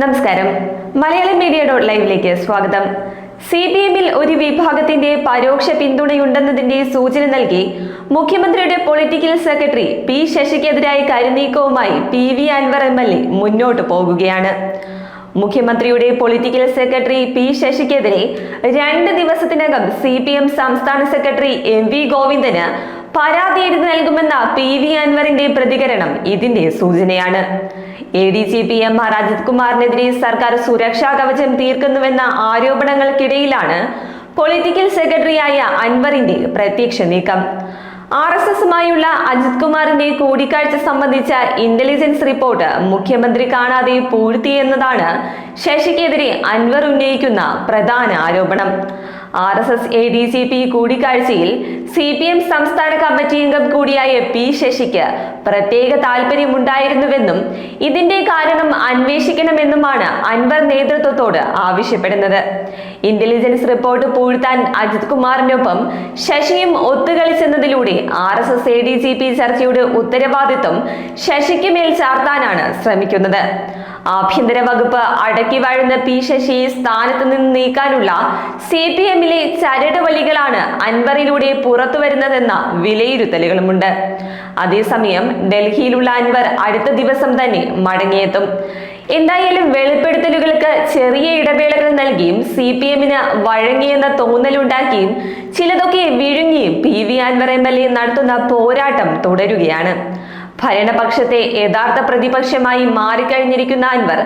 നമസ്കാരം. Malayalam media dot ലൈവിലേക്ക് സ്വാഗതം. സി പി എമ്മിൽ ഒരു വിഭാഗത്തിന്റെ പരോക്ഷ പിന്തുണയുണ്ടെന്നതിന്റെ സൂചന നൽകി മുഖ്യമന്ത്രിയുടെ പൊളിറ്റിക്കൽ സെക്രട്ടറി പി ശശിക്കെതിരായ കരുനീക്കവുമായി P V Anvar M L A മുന്നോട്ട് പോകുകയാണ് മുഖ്യമന്ത്രിയുടെ പൊളിറ്റിക്കൽ സെക്രട്ടറി പി ശശിക്കെതിരെ രണ്ട് ദിവസത്തിനകം സി പി എം സംസ്ഥാന സെക്രട്ടറി എം വി ഗോവിന്ദന് പരാതി എഴുതി നൽകുമെന്ന പി വി അൻവറിന്റെ പ്രതികരണം ഇതിന്റെ സൂചനയാണ്. A D G P M R Ajith കുമാറിനെതിരെ സർക്കാർ സുരക്ഷാ കവചം തീർക്കുന്നുവെന്ന ആരോപണങ്ങൾക്കിടയിലാണ് പൊളിറ്റിക്കൽ സെക്രട്ടറിയായ അൻവറിന്റെ പ്രത്യക്ഷ നീക്കം. ആർ എസ് എസുമായുള്ള അജിത് കുമാറിന്റെ കൂടിക്കാഴ്ച സംബന്ധിച്ച ഇന്റലിജൻസ് റിപ്പോർട്ട് മുഖ്യമന്ത്രി കാണാതെ പൂഴ്ത്തിയെന്നതാണ് ശശിക്കെതിരെ അൻവർ ഉന്നയിക്കുന്ന പ്രധാന ആരോപണം. R S S A D C P കൂടിക്കാഴ്ചയിൽ സി പി എം സംസ്ഥാന കമ്മിറ്റി അംഗം കൂടിയായ പി ശശിക്ക് പ്രത്യേക താല്പര്യമുണ്ടായിരുന്നുവെന്നും ഇതിന്റെ കാരണം അന്വേഷിക്കണമെന്നുമാണ് അൻവർ നേതൃത്വത്തോട് ആവശ്യപ്പെടുന്നത്. ഇന്റലിജൻസ് റിപ്പോർട്ട് പൂഴ്ത്താൻ അജിത് കുമാറിനൊപ്പം ശശിയും ഒത്തുകളിച്ചെന്നതിലൂടെ R S S A D G P ചർച്ചയുടെ ഉത്തരവാദിത്വം ശശിക്ക് മേൽ ചാർത്താനാണ് ശ്രമിക്കുന്നത്. ആഭ്യന്തര വകുപ്പ് അടക്കി വാഴുന്ന പി ശശിയെ സ്ഥാനത്ത് നിന്ന് നീക്കാനുള്ള സി പി എമ്മിലെ ചരട് വഴികളാണ് അൻവറിലൂടെ പുറത്തു വരുന്നതെന്ന വിലയിരുത്തലുകളുമുണ്ട്. അതേസമയം ഡൽഹിയിലുള്ള അൻവർ അടുത്ത ദിവസം തന്നെ മടങ്ങിയെത്തും. എന്തായാലും വെളിപ്പെടുത്തലുകൾക്ക് ചെറിയ ഇടവേളകൾ നൽകിയും സി പി എമ്മിന് വഴങ്ങിയെന്ന തോന്നലുണ്ടാക്കിയും ചിലതൊക്കെ വിഴുങ്ങിയും P V Anvar M L A നടത്തുന്ന പോരാട്ടം തുടരുകയാണ്. ഭരണപക്ഷത്തെ യഥാർത്ഥ പ്രതിപക്ഷമായി മാറിക്കഴിഞ്ഞിരിക്കുന്ന അൻവർ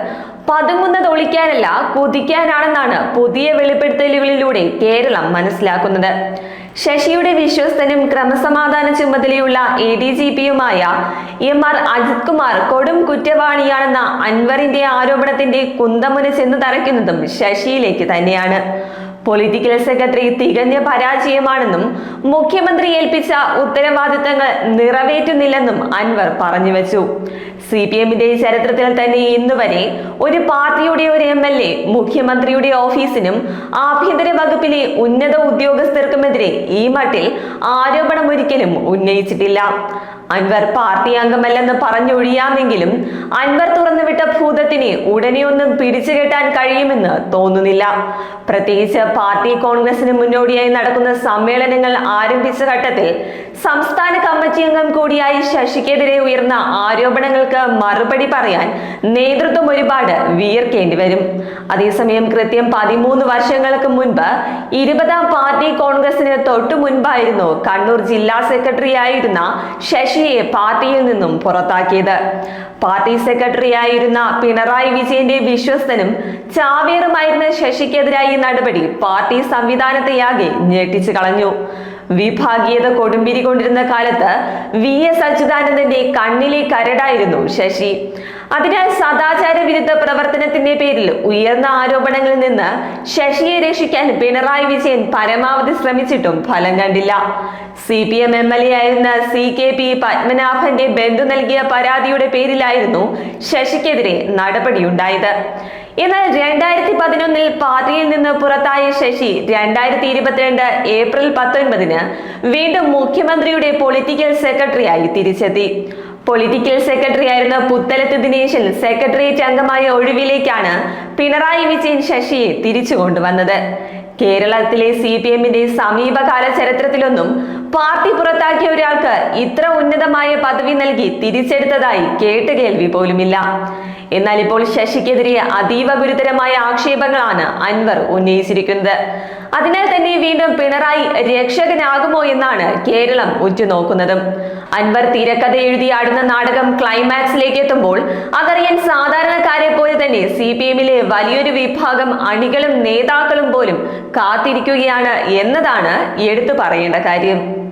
പതുങ്ങുന്നത് ഒളിക്കാനല്ല കുതിക്കാനാണെന്നാണ് പുതിയ വെളിപ്പെടുത്തലുകളിലൂടെ കേരളം മനസ്സിലാക്കുന്നത്. ശശിയുടെ വിശ്വസ്തനും ക്രമസമാധാന ചുമതലയുള്ള എ ഡി ജി പിയുമായ എം ആർ അജിത് കുമാർ കൊടും കുറ്റവാളിയാണെന്ന അൻവറിന്റെ ആരോപണത്തിന്റെ കുന്തമുന ചെന്ന് തറയ്ക്കുന്നതും ശശിയിലേക്ക് തന്നെയാണ്. പൊളിറ്റിക്കൽ സെക്രട്ടറി തികഞ്ഞ പരാജയമാണെന്നും മുഖ്യമന്ത്രി ഏൽപ്പിച്ച ഉത്തരവാദിത്തങ്ങൾ നിറവേറ്റുന്നില്ലെന്നും അൻവർ പറഞ്ഞു വെച്ചു സി പി എമ്മിന്റെ ചരിത്രത്തിൽ തന്നെ ഇന്നുവരെ ഒരു പാർട്ടിയുടെ ഒരു എം എൽ എ മുഖ്യമന്ത്രിയുടെ ഓഫീസിനും ആഭ്യന്തര വകുപ്പിലെ ഉന്നത ഉദ്യോഗസ്ഥർക്കുമെതിരെ ഈ മട്ടിൽ ആരോപണം ഒരിക്കലും ഉന്നയിച്ചിട്ടില്ല. അൻവർ പാർട്ടി അംഗമല്ലെന്ന് പറഞ്ഞൊഴിയാമെങ്കിലും അൻവർ തുറന്നുവിട്ട ഭൂതത്തിനെ ഉടനെയൊന്നും പിടിച്ചുകെട്ടാൻ കഴിയുമെന്ന് തോന്നുന്നില്ല. പ്രത്യേകിച്ച് പാർട്ടി കോൺഗ്രസിന് മുന്നോടിയായി നടക്കുന്ന സമ്മേളനങ്ങൾ ആരംഭിച്ച ഘട്ടത്തിൽ സംസ്ഥാന കമ്മിറ്റി അംഗം കൂടിയായി ശശിക്കെതിരെ ഉയർന്ന ആരോപണങ്ങൾക്ക് മറുപടി പറയാൻ നേതൃത്വം ഒരുപാട് വിയർക്കേണ്ടി വരും. അതേസമയം കൃത്യം പതിമൂന്ന് വർഷങ്ങൾക്ക് മുൻപ് ഇരുപതാം പാർട്ടി കോൺഗ്രസിന് തൊട്ടു മുൻപായിരുന്നു കണ്ണൂർ ജില്ലാ സെക്രട്ടറി ആയിരുന്ന ശശിയെ പാർട്ടിയിൽ നിന്നും പുറത്താക്കിയത്. പാർട്ടി സെക്രട്ടറി ആയിരുന്ന പിണറായി വിജയന്റെ വിശ്വസ്തനും ചാവേറുമായിരുന്ന ശശിക്കെതിരായ നടപടി പാർട്ടി സംവിധാനത്തെയാകെ ഞെട്ടിച്ചു കളഞ്ഞു. വിഭാഗീയത കൊടുമ്പിരി കൊണ്ടിരുന്ന കാലത്ത് വി എസ് അച്യുതാനന്ദന്റെ കണ്ണിലെ കരടായിരുന്നു ശശി. അതിനാൽ സദാചാര വിരുദ്ധ പ്രവർത്തനത്തിന്റെ പേരിൽ ഉയർന്ന ആരോപണങ്ങളിൽ നിന്ന് ശശിയെ രക്ഷിക്കാൻ പിണറായി വിജയൻ പരമാവധി ശ്രമിച്ചിട്ടും ഫലം കണ്ടില്ല. C P M M L A ആയിരുന്ന സി കെ പി പത്മനാഭന്റെ ബന്ധു നൽകിയ പരാതിയുടെ പേരിലായിരുന്നു ശശിക്കെതിരെ നടപടിയുണ്ടായത്. എന്നാൽ രണ്ടായിരത്തി പതിനൊന്നിൽ പാർട്ടിയിൽ നിന്ന് പുറത്തായ ശശി രണ്ടായിരത്തി ഇരുപത്തിരണ്ട് ഏപ്രിൽ പത്തൊൻപതിന് വീണ്ടും മുഖ്യമന്ത്രിയുടെ പൊളിറ്റിക്കൽ സെക്രട്ടറിയായി തിരിച്ചെത്തി. പൊളിറ്റിക്കൽ സെക്രട്ടറി ആയിരുന്ന പുത്തലത്ത് ദിനേശൻ സെക്രട്ടേറിയറ്റ് അംഗമായ ഒഴിവിലേക്കാണ് പിണറായി വിജയൻ ശശിയെ തിരിച്ചു കൊണ്ടുവന്നത്. കേരളത്തിലെ സി പി എമ്മിന്റെ സമീപകാല ചരിത്രത്തിലൊന്നും പാർട്ടി പുറത്താക്കിയ ഒരാൾക്ക് ഇത്ര ഉന്നതമായ പദവി നൽകി തിരിച്ചെടുത്തതായി കേട്ടുകേൾവി പോലുമില്ല. എന്നാൽ ഇപ്പോൾ ശശിക്കെതിരെ അതീവ ഗുരുതരമായ ആക്ഷേപങ്ങളാണ് അൻവർ ഉന്നയിച്ചിരിക്കുന്നത്. അതിനാൽ തന്നെ വീണ്ടും പിണറായി രക്ഷകനാകുമോ എന്നാണ് കേരളം ഉറ്റുനോക്കുന്നതും. അൻവർ തിരക്കഥ എഴുതി ആടുന്ന നാടകം ക്ലൈമാക്സിലേക്ക് എത്തുമ്പോൾ അതറിയാൻ സാധാരണക്കാരെ പോലെ തന്നെ സി പി എമ്മിലെ വലിയൊരു വിഭാഗം അണികളും നേതാക്കളും പോലും കാത്തിരിക്കുകയാണ് എന്നതാണ് എടുത്തു പറയേണ്ട കാര്യം.